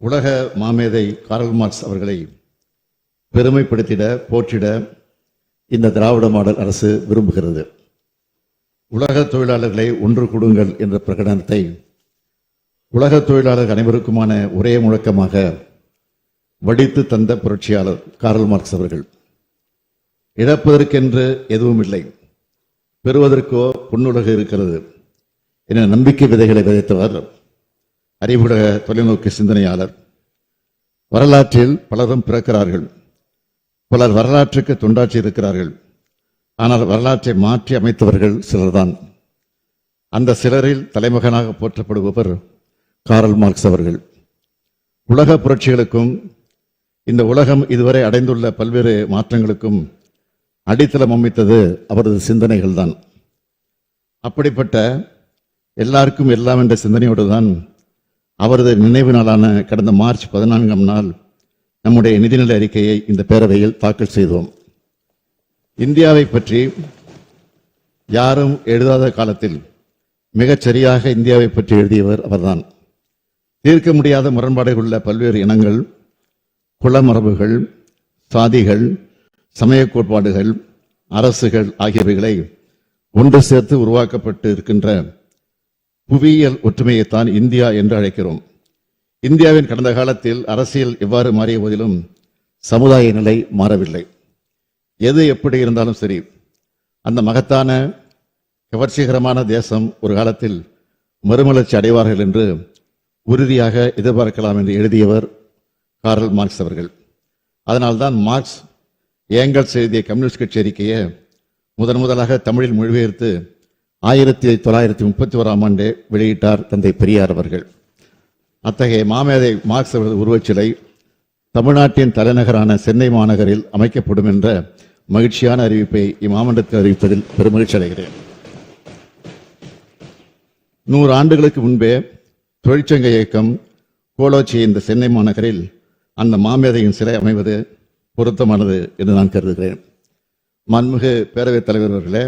உலக மாமேதை Karl Marx அவர்களை பெருமைப்படுத்திட போற்றிட இந்த திராவிட மாடல் அரசு விரும்புகிறது. உலக தொழிலாளர்களை ஒன்று கூடுங்கள் என்ற பிரகடனத்தை உலக தொழிலாளர் அனைவருக்குமான ஒரே முழக்கமாக வடித்து தந்த புரட்சியாளர் காரல் மார்க்ஸ் அவர்கள். இழப்பதற்கென்று எதுவும் இல்லை பெறுவதற்கோ பொன்னுலக இருக்கிறது என நம்பிக்கை விதைகளை விதைத்தவர் அறிவுலக தொலைநோக்கு சிந்தனையாளர். வரலாற்றில் பலரும் பிறக்கிறார்கள். பலர் வரலாற்றுக்கு தொண்டாற்றி இருக்கிறார்கள். ஆனால் வரலாற்றை மாற்றி அமைத்தவர்கள் சிலர்தான். அந்த சிலரில் தலைமகனாக போற்றப்படுபவர் காரல் மார்க்ஸ் அவர்கள். உலக புரட்சிகளுக்கும் இந்த உலகம் இதுவரை அடைந்துள்ள பல்வேறு மாற்றங்களுக்கும் அடித்தளம் அமைத்தது அவரது சிந்தனைகள் தான் அப்படிப்பட்ட எல்லாருக்கும் எல்லாம் என்ற சிந்தனையோடு தான் அவரது நினைவு நாளான கடந்த மார்ச் பதினான்காம் நாள் நம்முடைய நிதிநிலை அறிக்கையை இந்த பேரவையில் தாக்கல் செய்தோம். இந்தியாவை பற்றி யாரும் எழுதாத காலத்தில் மிகச் சரியாக இந்தியாவை பற்றி எழுதியவர் அவர்தான். தீர்க்க முடியாத முரண்பாடுகள் உள்ள பல்வேறு இனங்கள் குளமரபுகள் சாதிகள் சமய கோட்பாடுகள் அரசுகள் ஆகியவைகளை ஒன்று சேர்த்து உருவாக்கப்பட்டு இருக்கின்ற புவியியல் ஒற்றுமையைத்தான் இந்தியா என்று அழைக்கிறோம். இந்தியாவின் கடந்த காலத்தில் அரசியல் எவ்வாறு மாறிய போதிலும் சமுதாய நிலை மாறவில்லை. எது எப்படி இருந்தாலும் சரி அந்த மகத்தான கவர்ச்சிகரமான தேசம் ஒரு காலத்தில் மறுமலர்ச்சி அடைவார்கள் என்று உறுதியாக எதிர்பார்க்கலாம் என்று எழுதியவர் காரல் மார்க்ஸ் அவர்கள். அதனால்தான் மார்க்ஸ் ஏங்கல்ஸ் எழுதிய கம்யூனிஸ்ட் கட்சி அறிக்கையை முதன் முதலாக தமிழில் மொழிபெயர்த்து ஆயிரத்தி தொள்ளாயிரத்தி முப்பத்தி ஓராம் ஆண்டு வெளியிட்டார் தந்தை பெரியார் அவர்கள். அத்தகைய மாமேதை மார்க்ஸ் அவரது உருவச்சிலை தமிழ்நாட்டின் தலைநகரான சென்னை மாநகரில் அமைக்கப்படும் என்ற மகிழ்ச்சியான அறிவிப்பை இம்மாமண்டத்தில் அறிவிப்பதில் பெருமகிழ்ச்சி அடைகிறேன். நூறு ஆண்டுகளுக்கு முன்பே தொழிற்சங்க இயக்கம் கோலோச்சி இந்த சென்னை மாநகரில் அந்த மாமேதையின் சிலை அமைவது பொருத்தமானது என்று நான் கருதுகிறேன். மாண்புமிகு பேரவைத் தலைவர் அவர்களே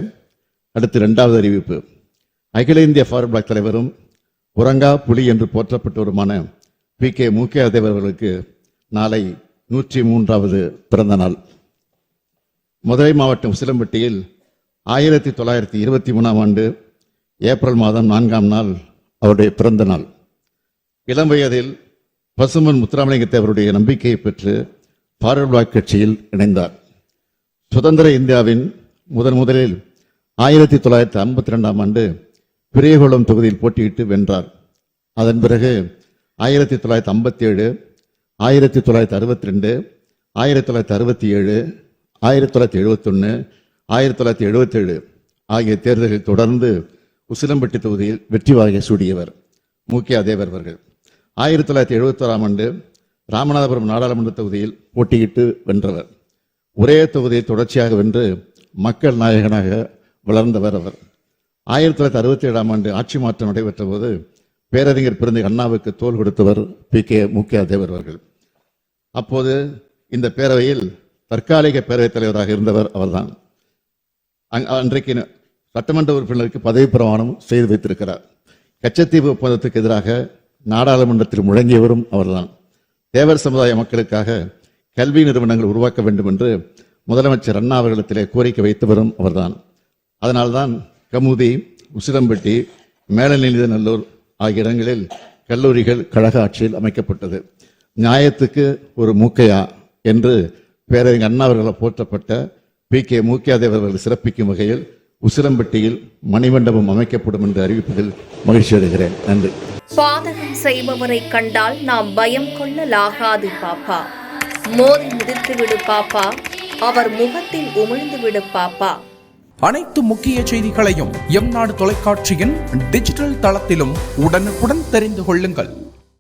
அடுத்து இரண்டாவது அறிவிப்பு. அகில இந்திய ஃபார்வர்ட் பிளாக் தலைவரும் உரங்கா புலி என்று போற்றப்பட்டவருமான பி கே முக்கிய தேவர் அவர்களுக்கு நாளை நூற்றி மூன்றாவது பிறந்த நாள். மதுரை மாவட்டம் உசிலம்பட்டியில் ஆயிரத்தி தொள்ளாயிரத்தி இருபத்தி மூணாம் ஆண்டு ஏப்ரல் மாதம் நான்காம் நாள் அவருடைய பிறந்த நாள். இளம் வயதில் பசுமன் முத்துராமலிங்க தேவருடைய நம்பிக்கையை பெற்று ஃபார்வர்ட் பிளாக் கட்சியில் இணைந்தார். சுதந்திர இந்தியாவின் முதன் முதலில் ஆயிரத்தி தொள்ளாயிரத்தி ஐம்பத்தி ரெண்டாம் ஆண்டு பெரியகுளம் தொகுதியில் போட்டியிட்டு வென்றார். அதன் பிறகு ஆயிரத்தி தொள்ளாயிரத்தி ஐம்பத்தி ஏழு ஆயிரத்தி தொள்ளாயிரத்தி அறுபத்தி ரெண்டு ஆயிரத்தி தொள்ளாயிரத்தி அறுபத்தி ஏழு ஆயிரத்தி தொள்ளாயிரத்தி எழுபத்தொன்று ஆயிரத்தி தொள்ளாயிரத்தி எழுபத்தேழு ஆகிய தேர்தலில் தொடர்ந்து உசிலம்பட்டி தொகுதியில் வெற்றி வாகை சூடியவர் முக்கிய தேவர் அவர்கள். ஆயிரத்தி தொள்ளாயிரத்தி எழுபத்தோராம் ஆண்டு ராமநாதபுரம் நாடாளுமன்ற தொகுதியில் போட்டியிட்டு வென்றவர். ஒரே தொகுதியை தொடர்ச்சியாக வென்று மக்கள் நாயகனாக வளர்ந்தவர் அவர். ஆயிரத்தி தொள்ளாயிரத்தி அறுபத்தி ஏழாம் ஆண்டு ஆட்சி மாற்றம் நடைபெற்ற போது பேரறிஞர் பிறந்த அண்ணாவுக்கு தோல் கொடுத்தவர் பி. கே. முக்கியா தேவர் அவர்கள். அப்போது இந்த பேரவையில் தற்காலிக பேரவைத் தலைவராக இருந்தவர் அவர்தான். அங்- அன்றைக்கு சட்டமன்ற உறுப்பினருக்கு பதவி பிரமாணம் செய்து வைத்திருக்கிறார். கச்சத்தீவு ஒப்பந்தத்துக்கு எதிராக நாடாளுமன்றத்தில் முழங்கியவரும் அவர்தான். தேவர் சமுதாய மக்களுக்காக கல்வி நிறுவனங்கள் உருவாக்க வேண்டும் என்று முதலமைச்சர் அண்ணா அவர்களிடத்திலே கோரிக்கை வைத்தவரும் அவர்தான். அதனால்தான் கமுதி உசிலம்பட்டி மேலநிலைநல்லூர் ஆகிய இடங்களில் கல்லூரிகள் கழக ஆட்சியில் அமைக்கப்பட்டது. நியாயத்துக்கு ஒரு மூக்கையா என்று பேரறிஞர் அண்ணா அவர்களால் போற்றப்பட்ட பி. கே. மூக்கியாதேவர் அவர்கள் சிறப்பிக்கும் வகையில் உசிலம்பட்டியில் மணிமண்டபம் அமைக்கப்படும் என்று அறிவிப்பதில் மகிழ்ச்சி அடைகிறேன். நன்றி. பாதகம் செய்பவரை கண்டால் நாம் பயம் கொள்ளலாகாது பாப்பா. மோதி மிதித்து விடு பாப்பா. அவர் முகத்தில் உமிழ்ந்து விடு பாப்பா. அனைத்து முக்கிய செய்திகளையும் எம் நாடு தொலைக்காட்சியின் டிஜிட்டல் தளத்திலும் உடனுக்குடன் தெரிந்து கொள்ளுங்கள்.